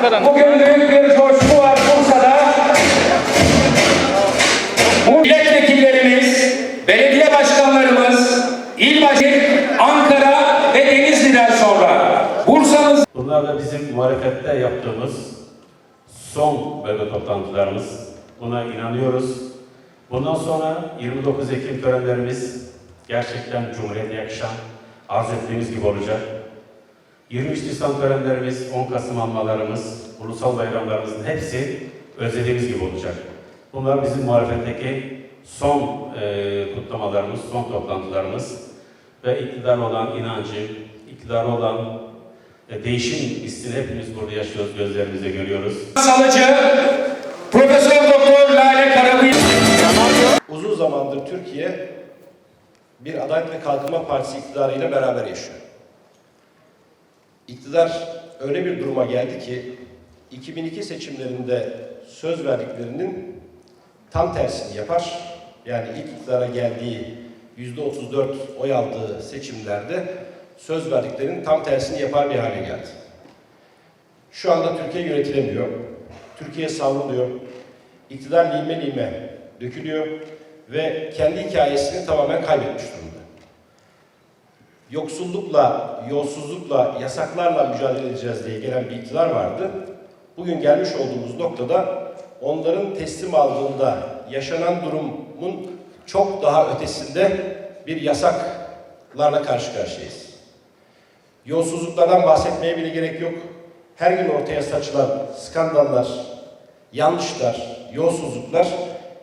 Ankara'nın. Bugün büyük bir coşku var Bursa'da. Bu milletvekillerimiz, belediye başkanlarımız, il başı Ankara ve Denizli'den sonra Bursa'mız Bunlar da bizim muhalefette yaptığımız son bölge toplantılarımız. Buna inanıyoruz. Bundan sonra 29 Ekim törenlerimiz gerçekten Cumhuriyet'e yakışan, arz ettiğimiz gibi olacak. 23 Nisan törenlerimiz, 10 Kasım anmalarımız, ulusal bayramlarımızın hepsi özlediğimiz gibi olacak. Bunlar bizim muhalefetteki son e, kutlamalarımız, son toplantılarımız ve iktidar olan inancı, iktidar olan e, değişim hissini hepimiz burada yaşıyoruz, gözlerimizde görüyoruz. Salıcı, Profesör Doktor Lale Karabıyık. Uzun zamandır Türkiye bir Adalet ve Kalkınma Partisi iktidarıyla beraber yaşıyor. İktidar öyle bir duruma geldi ki 2002 seçimlerinde söz verdiklerinin tam tersini yapar. Yani ilk iktidara geldiği %34 oy aldığı seçimlerde söz verdiklerinin tam tersini yapar bir hale geldi. Şu anda Türkiye yönetilemiyor. Türkiye savruluyor. İktidar lime lime dökülüyor ve kendi hikayesini tamamen kaybetmiş durumda. Yoksullukla, yolsuzlukla, yasaklarla mücadele edeceğiz diye gelen bir iktidar vardı. Bugün gelmiş olduğumuz noktada onların teslim aldığında yaşanan durumun çok daha ötesinde bir yasaklarla karşı karşıyayız. Yolsuzluklardan bahsetmeye bile gerek yok. Her gün ortaya saçılan skandallar, yanlışlar, yolsuzluklar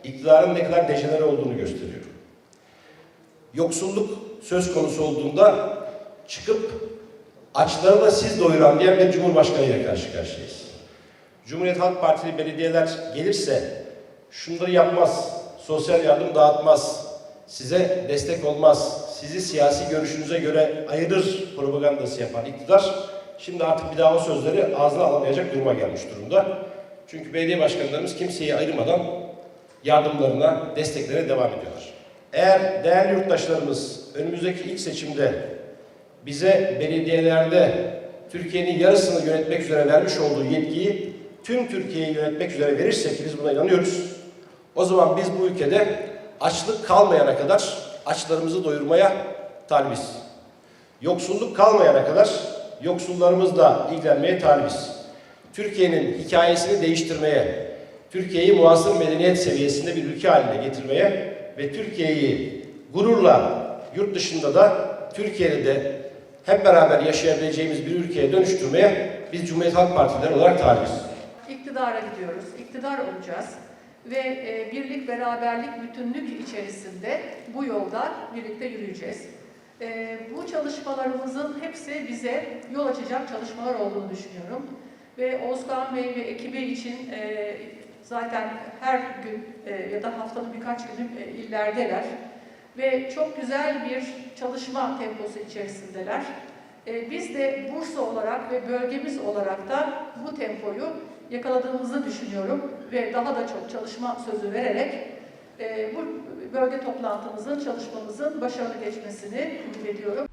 iktidarın ne kadar dejenere olduğunu gösteriyor. Yoksulluk söz konusu olduğunda çıkıp açları da siz doyuran diyen bir cumhurbaşkanı ile karşı karşıyayız. Cumhuriyet Halk Partili belediyeler gelirse şunları yapmaz, sosyal yardım dağıtmaz, size destek olmaz, sizi siyasi görüşünüze göre ayırır propagandası yapan iktidar şimdi artık bir daha o sözleri ağzına alamayacak duruma gelmiş durumda. Çünkü belediye başkanlarımız kimseyi ayırmadan yardımlarına, desteklerine devam ediyorlar. Eğer değerli yurttaşlarımız önümüzdeki ilk seçimde bize belediyelerde Türkiye'nin yarısını yönetmek üzere vermiş olduğu yetkiyi tüm Türkiye'yi yönetmek üzere verirse ki biz buna inanıyoruz. O zaman biz bu ülkede açlık kalmayana kadar açlarımızı doyurmaya talibiz. Yoksulluk kalmayana kadar yoksullarımızla ilgilenmeye talibiz. Türkiye'nin hikayesini değiştirmeye, Türkiye'yi muasır medeniyet seviyesinde bir ülke haline getirmeye ve Türkiye'yi gururla yurt dışında da Türkiye'de de hep beraber yaşayabileceğimiz bir ülkeye dönüştürmeye biz Cumhuriyet Halk Partileri olarak talibiz. İktidara gidiyoruz, iktidar olacağız ve e, birlik, beraberlik, bütünlük içerisinde bu yolda birlikte yürüyeceğiz. E, bu çalışmalarımızın hepsi bize yol açacak çalışmalar olduğunu düşünüyorum. Ve Özkan Bey ve ekibi için e, zaten her gün e, ya da haftanın birkaç günü e, illerdeler. Ve çok güzel bir çalışma temposu içerisindeler. E, Biz de Bursa olarak ve bölgemiz olarak da bu tempoyu yakaladığımızı düşünüyorum ve daha da çok çalışma sözü vererek e, bu bölge toplantımızın, çalışmamızın başarılı geçmesini ümit ediyorum.